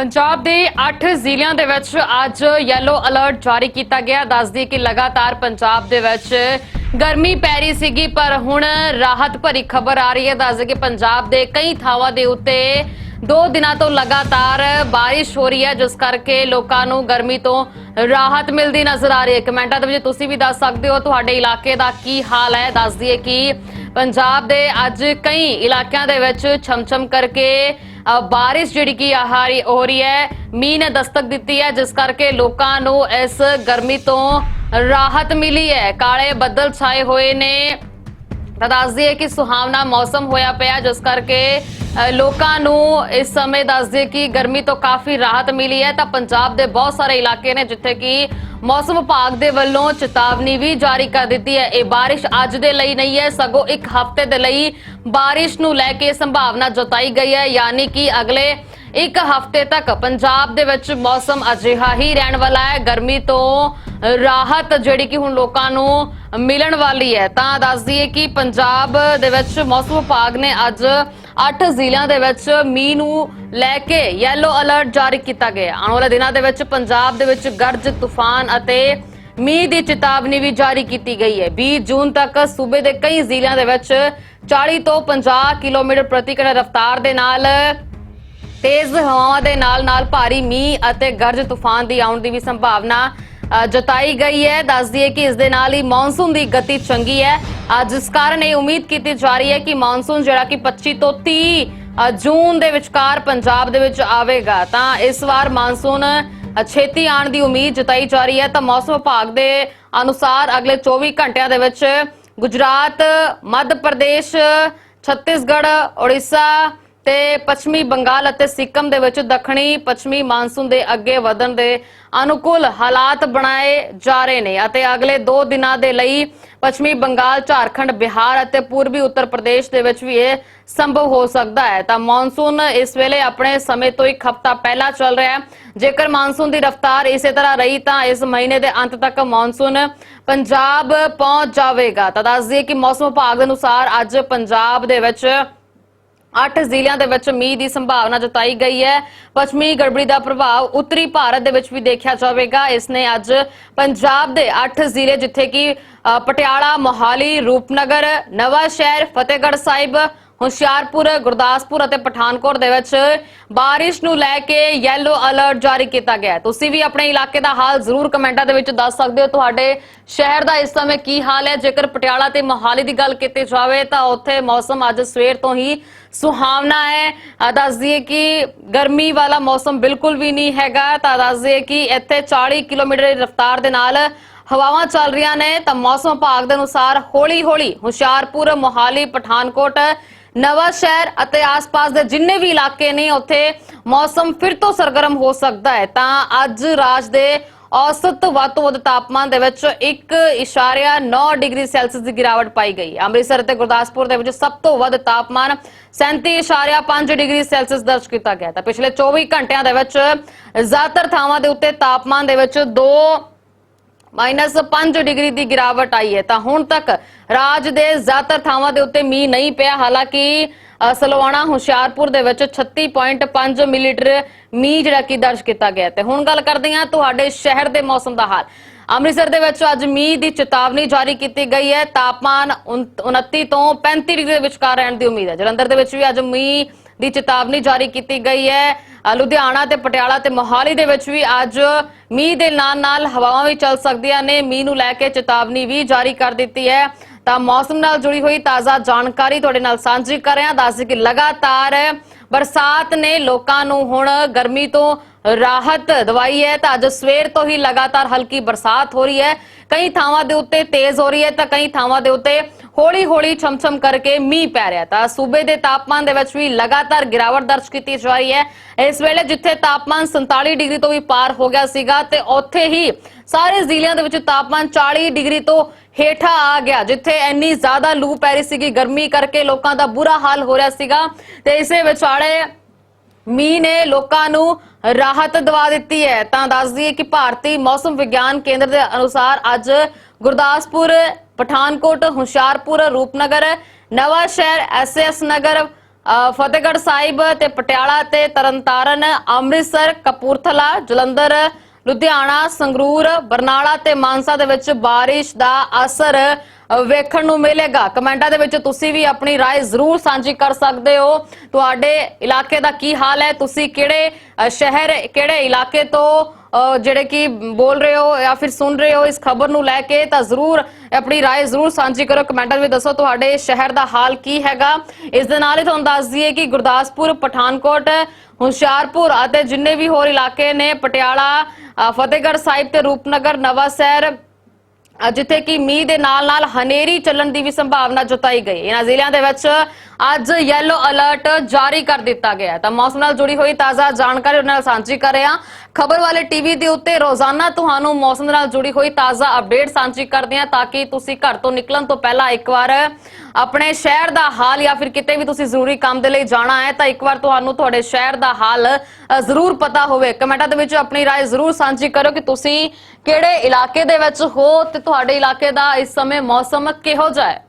ਪੰਜਾਬ ਦੇ 8 ਜ਼ਿਲ੍ਹਿਆਂ ਦੇ ਵਿੱਚ ਅੱਜ ਯੈਲੋ ਅਲਰਟ ਜਾਰੀ ਕੀਤਾ ਗਿਆ। ਦੱਸਦੀ ਕਿ ਲਗਾਤਾਰ ਪੰਜਾਬ ਦੇ ਵਿੱਚ ਗਰਮੀ ਪੈ ਰਹੀ ਸੀਗੀ, ਪਰ ਹੁਣ ਰਾਹਤ ਭਰੀ ਖਬਰ ਆ ਰਹੀ ਹੈ। ਦੱਸਦੇ ਕਿ ਪੰਜਾਬ ਦੇ ਕਈ ਥਾਵਾਂ ਦੇ ਉੱਤੇ ਦੋ ਦਿਨਾਂ ਤੋਂ ਲਗਾਤਾਰ ਬਾਰਿਸ਼ ਹੋ ਰਹੀ ਹੈ, ਜਿਸ ਕਰਕੇ ਲੋਕਾਂ ਨੂੰ ਗਰਮੀ ਤੋਂ ਰਾਹਤ ਮਿਲਦੀ ਨਜ਼ਰ ਆ ਰਹੀ ਹੈ। ਕਮੈਂਟਾਂ ਦੇ ਵਿੱਚ ਤੁਸੀਂ ਵੀ ਦੱਸ ਸਕਦੇ ਹੋ, ਤੁਹਾਡੇ ਇਲਾਕੇ ਦਾ ਕੀ ਹਾਲ ਹੈ? ਦੱਸ ਦਈਏ ਕਿ ਪੰਜਾਬ ਦੇ ਅੱਜ ਕਈ ਇਲਾਕਿਆਂ ਦੇ ਵਿੱਚ ਛਮਛਮ ਕਰਕੇ ਬਾਰਿਸ਼ ਜਿਹੜੀ ਕਿ ਆ ਰਹੀ, ਹੋ ਰਹੀ ਹੈ। ਮੀਂਹ ਨੇ ਦਸਤਕ ਦਿੱਤੀ ਹੈ, ਜਿਸ ਕਰਕੇ ਲੋਕਾਂ ਨੂੰ ਇਸ ਗਰਮੀ ਤੋਂ ਰਾਹਤ ਮਿਲੀ ਹੈ। ਕਾਲੇ ਬੱਦਲ ਛਾਏ ਹੋਏ ਨੇ। ਤਾਂ ਦੱਸ ਦਈਏ ਕਿ ਸੁਹਾਵਣਾ ਮੌਸਮ ਹੋਇਆ ਪਿਆ, ਜਿਸ ਕਰਕੇ ਲੋਕਾਂ ਨੂੰ ਇਸ ਸਮੇਂ ਦੱਸ ਕਿ ਗਰਮੀ ਤੋਂ ਕਾਫੀ ਰਾਹਤ ਮਿਲੀ ਹੈ। ਤਾਂ ਪੰਜਾਬ ਦੇ ਬਹੁਤ ਸਾਰੇ ਇਲਾਕੇ ਨੇ ਜਿੱਥੇ ਕਿ ਮੌਸਮ ਵਿਭਾਗ ਦੇ ਵੱਲੋਂ ਚੇਤਾਵਨੀ ਵੀ ਜਾਰੀ ਕਰ ਦਿੱਤੀ ਹੈ। ਇਹ ਬਾਰਿਸ਼ ਅੱਜ ਦੇ ਲਈ ਨਹੀਂ ਹੈ, ਸਗੋਂ ਇੱਕ ਹਫ਼ਤੇ ਦੇ ਲਈ ਬਾਰਿਸ਼ ਨੂੰ ਲੈ ਕੇ ਸੰਭਾਵਨਾ ਜਤਾਈ ਗਈ ਹੈ। ਯਾਨੀ ਕਿ ਅਗਲੇ ਇੱਕ ਹਫ਼ਤੇ ਤੱਕ ਪੰਜਾਬ ਦੇ ਵਿੱਚ ਮੌਸਮ ਅਜਿਹਾ ਹੀ ਰਹਿਣ ਵਾਲਾ ਹੈ। ਗਰਮੀ ਤੋਂ ਰਾਹਤ ਜਿਹੜੀ ਕਿ ਹੁਣ ਲੋਕਾਂ ਨੂੰ ਮਿਲਣ ਵਾਲੀ ਹੈ। ਤਾਂ ਦੱਸ ਦਈਏ ਕਿ ਪੰਜਾਬ ਦੇ ਵਿੱਚ ਮੌਸਮ ਵਿਭਾਗ ਨੇ ਅੱਜ 8 ਜ਼ਿਲ੍ਹਿਆਂ ਦੇ ਵਿੱਚ ਮੀਂਹ ਨੂੰ ਲੈ ਕੇ ਯੈਲੋ ਅਲਰਟ ਜਾਰੀ ਕੀਤਾ ਗਿਆ। ਆਉਣ ਵਾਲੇ ਦਿਨਾਂ ਦੇ ਵਿੱਚ ਪੰਜਾਬ ਦੇ ਵਿੱਚ ਗਰਜ, ਤੂਫਾਨ ਅਤੇ ਮੀਂਹ ਦੀ ਚੇਤਾਵਨੀ ਵੀ ਜਾਰੀ ਕੀਤੀ ਗਈ ਹੈ। 20 ਜੂਨ ਤੱਕ ਸੂਬੇ ਦੇ ਕਈ ਜ਼ਿਲ੍ਹਿਆਂ ਦੇ ਵਿੱਚ 40 ਤੋਂ 50 ਕਿਲੋਮੀਟਰ ਪ੍ਰਤੀ ਘੰਟਾ ਰਫ਼ਤਾਰ ਦੇ ਨਾਲ, ਤੇਜ਼ ਹਵਾਵਾਂ ਦੇ ਨਾਲ ਨਾਲ ਭਾਰੀ ਮੀਂਹ ਅਤੇ ਗਰਜ, ਤੂਫਾਨ ਦੀ ਆਉਣ ਦੀ ਵੀ ਸੰਭਾਵਨਾ ਜਤਾਈ ਗਈ ਹੈ। ਦੱਸ ਦਈਏ ਕਿ ਇਸ ਦੇ ਨਾਲ ਹੀ ਮੌਨਸੂਨ ਦੀ ਗਤੀ ਚੰਗੀ ਹੈ। ਜਿਸ ਕਾਰਨ ਇਹ ਉਮੀਦ ਕੀਤੀ ਜਾ ਰਹੀ ਹੈ ਕਿ ਮੌਨਸੂਨ ਜਿਹੜਾ ਕਿ 25 ਤੋਂ 30 ਜੂਨ ਦੇ ਵਿਚਕਾਰ ਪੰਜਾਬ ਦੇ ਵਿੱਚ ਆਵੇਗਾ। ਤਾਂ ਇਸ ਵਾਰ ਮੌਨਸੂਨ ਛੇਤੀ ਆਉਣ ਦੀ ਉਮੀਦ ਜਤਾਈ ਜਾ ਰਹੀ ਹੈ। ਤਾਂ ਮੌਸਮ ਵਿਭਾਗ ਦੇ ਅਨੁਸਾਰ ਅਗਲੇ 24 ਘੰਟਿਆਂ ਦੇ ਵਿੱਚ ਗੁਜਰਾਤ, ਮੱਧ ਪ੍ਰਦੇਸ਼, ਛੱਤੀਸਗੜ੍ਹ ਓਡੀਸ਼ਾ ਤੇ ਪੱਛਮੀ ਬੰਗਾਲ ਅਤੇ ਸਿੱਕਮ ਦੇ ਵਿੱਚ ਦੱਖਣੀ ਪੱਛਮੀ ਮਾਨਸੂਨ ਦੇ ਅੱਗੇ ਵਧਣ ਦੇ ਅਨੁਕੂਲ ਹਾਲਾਤ ਬਣਾਏ ਜਾ ਰਹੇ ਨੇ ਅਤੇ ਅਗਲੇ 2 ਦਿਨਾਂ ਦੇ ਲਈ ਪੱਛਮੀ ਬੰਗਾਲ, ਝਾਰਖੰਡ, ਬਿਹਾਰ ਅਤੇ ਪੂਰਬੀ ਉੱਤਰ ਪ੍ਰਦੇਸ਼ ਦੇ ਵਿੱਚ ਵੀ ਇਹ ਸੰਭਵ ਹੋ ਸਕਦਾ ਹੈ। ਤਾਂ ਮੌਨਸੂਨ ਇਸ ਵੇਲੇ ਆਪਣੇ ਸਮੇਂ ਤੋਂ ਇੱਕ ਹਫ਼ਤਾ ਪਹਿਲਾਂ ਚੱਲ ਰਿਹਾ ਹੈ। ਜੇਕਰ ਮੌਨਸੂਨ ਦੀ ਰਫ਼ਤਾਰ ਇਸੇ ਤਰ੍ਹਾਂ ਰਹੀ ਤਾਂ ਇਸ ਮਹੀਨੇ ਦੇ ਅੰਤ ਤੱਕ ਮੌਨਸੂਨ ਪੰਜਾਬ ਪਹੁੰਚ ਜਾਵੇਗਾ। ਤਾਂ ਦੱਸ ਦਈਏ ਕਿ ਮੌਸਮ ਵਿਭਾਗ ਦੇ ਅਨੁਸਾਰ ਅੱਜ ਪੰਜਾਬ ਦੇ ਵਿੱਚ 8 ਜ਼ਿਲ੍ਹਿਆਂ ਦੇ ਵਿੱਚ ਮੀਂਹ ਦੀ ਸੰਭਾਵਨਾ ਜਤਾਈ ਗਈ ਹੈ। ਪੱਛਮੀ ਗੜਬੜੀ ਦਾ ਪ੍ਰਭਾਵ ਉੱਤਰੀ ਭਾਰਤ ਦੇ ਵਿੱਚ ਵੀ ਦੇਖਿਆ ਜਾਵੇਗਾ। ਇਸ ਨੇ ਅੱਜ ਪੰਜਾਬ ਦੇ 8 ਜ਼ਿਲ੍ਹੇ ਜਿੱਥੇ ਕਿ ਅ, ਪਟਿਆਲਾ ਮੋਹਾਲੀ ਰੂਪਨਗਰ ਨਵਾਂ ਸ਼ਹਿਰ ਫਤਿਹਗੜ੍ਹ ਸਾਹਿਬ ਹੁਸ਼ਿਆਰਪੁਰ ਗੁਰਦਾਸਪੁਰ ਅਤੇ ਪਠਾਨਕੋਟ ਦੇ ਵਿੱਚ ਬਾਰਿਸ਼ ਨੂੰ ਲੈ ਕੇ ਯੈਲੋ ਅਲਰਟ ਜਾਰੀ ਕੀਤਾ ਗਿਆ ਹੈ। ਤੁਸੀਂ ਵੀ ਆਪਣੇ ਇਲਾਕੇ ਦਾ ਹਾਲ ਜ਼ਰੂਰ ਕਮੈਂਟਾਂ ਦੇ ਵਿੱਚ ਦੱਸ ਸਕਦੇ ਹੋ। ਤੁਹਾਡੇ ਸ਼ਹਿਰ ਦਾ ਇਸ ਸਮੇਂ ਕੀ ਹਾਲ ਹੈ? ਜੇਕਰ ਪਟਿਆਲਾ ਤੇ ਮੋਹਾਲੀ ਦੀ ਗੱਲ ਕੀਤੀ ਜਾਵੇ ਤਾਂ ਉੱਥੇ ਮੌਸਮ ਅੱਜ ਸਵੇਰ ਤੋਂ ਹੀ ਸੁਹਾਵਣਾ ਹੈ। ਅ, ਦੱਸ ਦਈਏ ਕਿ ਗਰਮੀ ਵਾਲਾ ਮੌਸਮ ਬਿਲਕੁਲ ਵੀ ਨਹੀਂ ਹੈਗਾ। ਤਾਂ ਦੱਸ ਦਈਏ ਕਿ ਇੱਥੇ 40 ਕਿਲੋਮੀਟਰ ਦੀ ਰਫ਼ਤਾਰ ਦੇ ਨਾਲ ਹਵਾਵਾਂ ਚੱਲ ਰਹੀਆਂ ਨੇ। ਤਾਂ ਮੌਸਮ ਵਿਭਾਗ ਦੇ ਅਨੁਸਾਰ ਹੌਲੀ-ਹੌਲੀ ਹੁਸ਼ਿਆਰਪੁਰ ਮੋਹਾਲੀ ਪਠਾਨਕੋਟ ਨਵਾਂ ਸ਼ਹਿਰ ਅਤੇ ਆਸ-ਪਾਸ ਦੇ ਜਿੰਨੇ ਵੀ ਇਲਾਕੇ ਨੇ, ਉੱਥੇ ਮੌਸਮ ਫਿਰ ਤੋਂ ਸਰਗਰਮ ਹੋ ਸਕਦਾ ਹੈ ਤਾਂ ਅੱਜ ਰਾਜ ਦੇ ਔਸਤ ਵੱਧ ਤੋਂ ਵੱਧ ਤਾਪਮਾਨ ਦੇ ਵਿੱਚ 1.9 ਡਿਗਰੀ ਸੈਲਸੀਅਸ ਦੀ ਗਿਰਾਵਟ ਪਾਈ ਗਈ ਹੈ। ਅੰਮ੍ਰਿਤਸਰ ਅਤੇ ਗੁਰਦਾਸਪੁਰ ਦੇ ਵਿੱਚ ਸਭ ਤੋਂ ਵੱਧ ਤਾਪਮਾਨ 37.5 ਡਿਗਰੀ ਸੈਲਸੀਅਸ ਦਰਜ ਕੀਤਾ ਗਿਆ ਤਾਂ ਪਿਛਲੇ 24 ਘੰਟਿਆਂ ਦੇ ਵਿੱਚ ਜ਼ਿਆਦਾਤਰ ਥਾਵਾਂ ਦੇ ਉੱਤੇ ਤਾਪਮਾਨ ਦੇ ਵਿੱਚ 2 5 ਡਿਗਰੀ ਦੀ ਗਿਰਾਵਟ ਆਈ ਹੈ। ਤਾਂ ਹੁਣ ਤੱਕ ਰਾਜ ਦੇ ਜ਼ਿਆਦਾਤਰ ਥਾਵਾਂ ਦੇ ਉੱਤੇ ਮੀਂਹ ਨਹੀਂ ਪਿਆ। ਹਾਲਾਂਕਿ ਅ, ਸਲਵਾਣਾ ਹੁਸ਼ਿਆਰਪੁਰ ਦੇ ਵਿੱਚ 36.5 ਮਿਲੀਲੀਟਰ ਮੀਂਹ ਜਿਹੜਾ ਕਿ ਦਰਜ ਕੀਤਾ ਗਿਆ ਹੈ। ਤੇ ਹੁਣ ਗੱਲ ਕਰਦੇ ਹਾਂ ਤੁਹਾਡੇ ਸ਼ਹਿਰ ਦੇ ਮੌਸਮ ਦਾ ਹਾਲ। ਅੰਮ੍ਰਿਤਸਰ ਦੇ ਵਿੱਚ ਅੱਜ ਮੀਂਹ ਦੀ ਚੇਤਾਵਨੀ ਜਾਰੀ ਕੀਤੀ ਗਈ ਹੈ। ਤਾਪਮਾਨ ਉਨ- 29 ਤੋਂ 35 ਡਿਗਰੀ ਦੇ ਵਿਚਕਾਰ ਰਹਿਣ ਦੀ ਉਮੀਦ ਹੈ। ਜਲੰਧਰ ਦੇ ਵਿੱਚ ਵੀ ਅੱਜ ਮੀਂਹ ਦੀ ਚੇਤਾਵਨੀ ਜਾਰੀ ਕੀਤੀ ਗਈ ਹੈ। ਲੁਧਿਆਣਾ ਤੇ ਪਟਿਆਲਾ ਤੇ ਮੋਹਾਲੀ ਦੇ ਵਿੱਚ ਵੀ ਅੱਜ ਮੀਂਹ ਦੇ ਨਾਲ ਨਾਲ ਹਵਾਵਾਂ ਵੀ ਚੱਲ ਸਕਦੀਆਂ ਨੇ। ਮੀਂਹ ਨੂੰ ਲੈ ਕੇ ਚੇਤਾਵਨੀ ਵੀ ਜਾਰੀ ਕਰ ਦਿੱਤੀ ਹੈ। ਤਾਂ ਮੌਸਮ ਨਾਲ ਜੁੜੀ ਹੋਈ ਤਾਜ਼ਾ ਜਾਣਕਾਰੀ ਤੁਹਾਡੇ ਨਾਲ ਸਾਂਝੀ ਕਰ ਰਹੇ ਹਾਂ। ਦੱਸ ਕਿ ਲਗਾਤਾਰ ਬਰਸਾਤ ਨੇ ਲੋਕਾਂ ਨੂੰ ਹੁਣ ਗਰਮੀ ਤੋਂ ਰਾਹਤ ਦਵਾਈ ਹੈ। ਤਾਂ ਅੱਜ ਸਵੇਰ ਤੋਂ ਹੀ ਲਗਾਤਾਰ ਹਲਕੀ ਬਰਸਾਤ ਹੋ ਰਹੀ ਹੈ। ਕਈ ਥਾਵਾਂ ਦੇ ਉੱਤੇ ਤੇਜ਼ ਹੋ ਰਹੀ ਹੈ ਤਾਂ ਕਈ ਥਾਵਾਂ ਦੇ ਉੱਤੇ ਹੌਲੀ ਹੌਲੀ ਛਮਛਮ ਕਰਕੇ ਮੀਂਹ ਪੈ ਰਿਹਾ ਤਾਂ ਸੂਬੇ ਦੇ ਤਾਪਮਾਨ ਦੇ ਵਿੱਚ ਵੀ ਲਗਾਤਾਰ ਗਿਰਾਵਟ ਦਰਜ ਕੀਤੀ ਜਾ ਰਹੀ ਹੈ। ਇਸ ਵੇਲੇ ਜਿੱਥੇ ਤਾਪਮਾਨ 47 ਡਿਗਰੀ ਤੋਂ ਵੀ ਪਾਰ ਹੋ ਗਿਆ ਸੀਗਾ ਤੇ ਉੱਥੇ ਹੀ ਸਾਰੇ ਜ਼ਿਲ੍ਹਿਆਂ ਦੇ ਵਿੱਚ ਤਾਪਮਾਨ 40 ਡਿਗਰੀ ਤੋਂ ਹੇਠਾਂ ਆ ਗਿਆ, ਜਿੱਥੇ ਇੰਨੀ ਜ਼ਿਆਦਾ ਲੂ ਪੈ ਰਹੀ ਸੀਗੀ। ਗਰਮੀ ਕਰਕੇ ਲੋਕਾਂ ਦਾ ਬੁਰਾ ਹਾਲ ਹੋ ਰਿਹਾ ਸੀਗਾ ਤੇ ਇਸੇ ਵਿਚਾਲੇ ਮੀਂਹ ਨੇ ਲੋਕਾਂ ਨੂੰ ਰਾਹਤ ਦਵਾ ਦਿੱਤੀ ਹੈ। ਤਾਂ ਦੱਸ ਦਈਏ ਕਿ ਭਾਰਤੀ ਮੌਸਮ ਵਿਗਿਆਨ ਕੇਂਦਰ ਦੇ ਅਨੁਸਾਰ ਅੱਜ ਗੁਰਦਾਸਪੁਰ, ਪਠਾਨਕੋਟ, ਹੁਸ਼ਿਆਰਪੁਰ, ਰੂਪਨਗਰ ਨਵਾਂ ਸ਼ਹਿਰ ਐਸਐਸ ਨਗਰ ਫਤਿਹਗੜ੍ਹ ਸਾਹਿਬ ਤੇ ਪਟਿਆਲਾ ਤੇ ਤਰਨਤਾਰਨ, ਅੰਮ੍ਰਿਤਸਰ, ਕਪੂਰਥਲਾ, ਜਲੰਧਰ ਲੁਧਿਆਣਾ ਸੰਗਰੂਰ ਬਰਨਾਲਾ ਤੇ ਮਾਨਸਾ ਦੇ ਵਿੱਚ ਬਾਰਿਸ਼ ਦਾ ਅਸਰ ਅ, ਵੇਖਣ ਨੂੰ ਮਿਲੇਗਾ ਕਮੈਂਟਾਂ ਦੇ ਵਿੱਚ ਤੁਸੀਂ ਵੀ ਆਪਣੀ رائے ਜ਼ਰੂਰ ਸਾਂਝੀ ਕਰ ਸਕਦੇ ਹੋ ਤੁਹਾਡੇ ਇਲਾਕੇ ਦਾ ਕੀ ਹਾਲ ਹੈ ਤੁਸੀਂ ਕਿਹੜੇ ਅ, ਸ਼ਹਿਰ ਕਿਹੜੇ ਇਲਾਕੇ ਤੋਂ ਅ, ਜਿਹੜੇ ਕਿ ਬੋਲ ਰਹੇ ਹੋ ਜਾਂ ਫਿਰ ਸੁਣ ਰਹੇ ਹੋ ਇਸ ਖਬਰ ਨੂੰ ਲੈ ਕੇ ਤਾਂ ਜ਼ਰੂਰ ਆਪਣੀ رائے ਜ਼ਰੂਰ ਸਾਂਝੀ ਕਰੋ ਕਮੈਂਟਾਂ ਵਿੱਚ ਦੱਸੋ ਤੁਹਾਡੇ ਸ਼ਹਿਰ ਦਾ ਹਾਲ ਕੀ ਹੈਗਾ ਇਸ ਦੇ ਨਾਲ ਹੀ ਤੁਹਾਨੂੰ ਦੱਸ ਦਈਏ ਕਿ ਗੁਰਦਾਸਪੁਰ ਪਠਾਨਕੋਟ ਹੁਸ਼ਿਆਰਪੁਰ ਅਤੇ ਜਿੰਨੇ ਵੀ ਹੋਰ ਇਲਾਕੇ ਨੇ ਪਟਿਆਲਾ ਅ, ਫਤਿਹਗੜ੍ਹ ਸਾਹਿਬ ਤੇ ਰੂਪਨਗਰ ਨਵਾਂ ਸ਼ਹਿਰ ਅ, ਜਿੱਥੇ ਕਿ ਮੀਂਹ ਦੇ ਨਾਲ ਨਾਲ ਹਨੇਰੀ ਚੱਲਣ ਦੀ ਵੀ ਸੰਭਾਵਨਾ ਜਤਾਈ ਗਈ ਇਹਨਾਂ ਜ਼ਿਲ੍ਹਿਆਂ ਦੇ ਵਿੱਚ ਅੱਜ ਯੈਲੋ ਅਲਰਟ ਜਾਰੀ ਕਰ ਦਿੱਤਾ ਗਿਆ ਹੈ ਤਾਂ ਮੌਸਮ ਨਾਲ ਜੁੜੀ ਹੋਈ ਤਾਜ਼ਾ ਜਾਣਕਾਰੀ ਉਹਨਾਂ ਨਾਲ ਸਾਂਝੀ ਕਰ ਰਹੇ ਹਾਂ ਖਬਰ ਵਾਲੇ ਟੀਵੀ ਦੇ ਉੱਤੇ ਰੋਜ਼ਾਨਾ ਤੁਹਾਨੂੰ ਮੌਸਮ ਦੇ ਨਾਲ ਜੁੜੀ ਹੋਈ ਤਾਜ਼ਾ ਅਪਡੇਟ ਸਾਂਝੀ ਕਰਦੇ ਹਾਂ ਤਾਂ ਕਿ ਤੁਸੀਂ ਘਰ ਤੋਂ ਨਿਕਲਣ ਤੋਂ ਪਹਿਲਾਂ ਇੱਕ ਵਾਰ ਆਪਣੇ ਸ਼ਹਿਰ ਦਾ ਹਾਲ ਜਾਂ ਫਿਰ ਕਿਤੇ ਵੀ ਤੁਸੀਂ ਜ਼ਰੂਰੀ ਕੰਮ ਦੇ ਲਈ ਜਾਣਾ ਹੈ ਤਾਂ ਇੱਕ ਵਾਰ ਤੁਹਾਨੂੰ ਤੁਹਾਡੇ ਸ਼ਹਿਰ ਦਾ ਹਾਲ ਅ, ਜ਼ਰੂਰ ਪਤਾ ਹੋਵੇ ਕਮੈਂਟਾਂ ਦੇ ਵਿੱਚ ਆਪਣੀ رائے ਜ਼ਰੂਰ ਸਾਂਝੀ ਕਰੋ ਕਿ ਤੁਸੀਂ ਕਿਹੜੇ ਇਲਾਕੇ ਦੇ ਵਿੱਚ ਹੋ ਤੇ ਤੁਹਾਡੇ ਇਲਾਕੇ ਦਾ ਇਸ ਸਮੇਂ ਮੌਸਮ ਕਿਹੋ ਜਿਹਾ ਹੈ